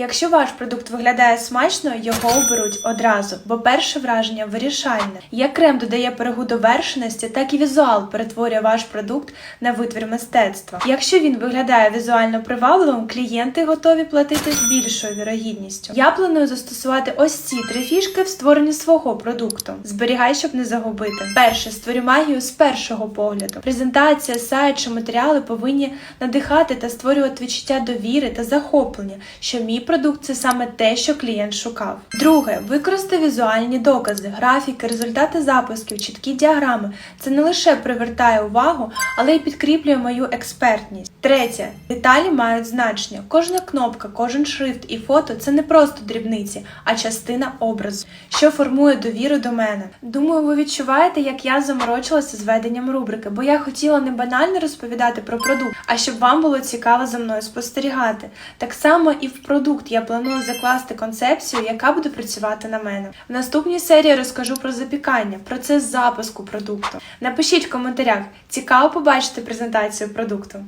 Якщо ваш продукт виглядає смачно, його оберуть одразу, бо перше враження вирішальне. Як крем додає перегу довершеності, так і візуал перетворює ваш продукт на витвір мистецтва. Якщо він виглядає візуально привабливим, клієнти готові платити з більшою вірогідністю. Я планую застосувати ось ці три фішки в створенні свого продукту. Зберігай, щоб не загубити. Перше, створю магію з першого погляду. Презентація, сайт чи матеріали повинні надихати та створювати відчуття довіри та захоплення, що мій продукт це саме те, що клієнт шукав. Друге, використай візуальні докази, графіки, результати запусків, чіткі діаграми. Це не лише привертає увагу, але й підкріплює мою експертність. Третє, деталі мають значення. Кожна кнопка, кожен шрифт і фото це не просто дрібниці, а частина образу, що формує довіру до мене. Думаю, ви відчуваєте, як я заморочилася з веденням рубрики, бо я хотіла не банально розповідати про продукт, а щоб вам було цікаво за мною спостерігати. Так само і в продукт я планую закласти концепцію, яка буде працювати на мене. В наступній серії розкажу про запікання, процес запуску продукту. Напишіть в коментарях, цікаво побачити презентацію продукту.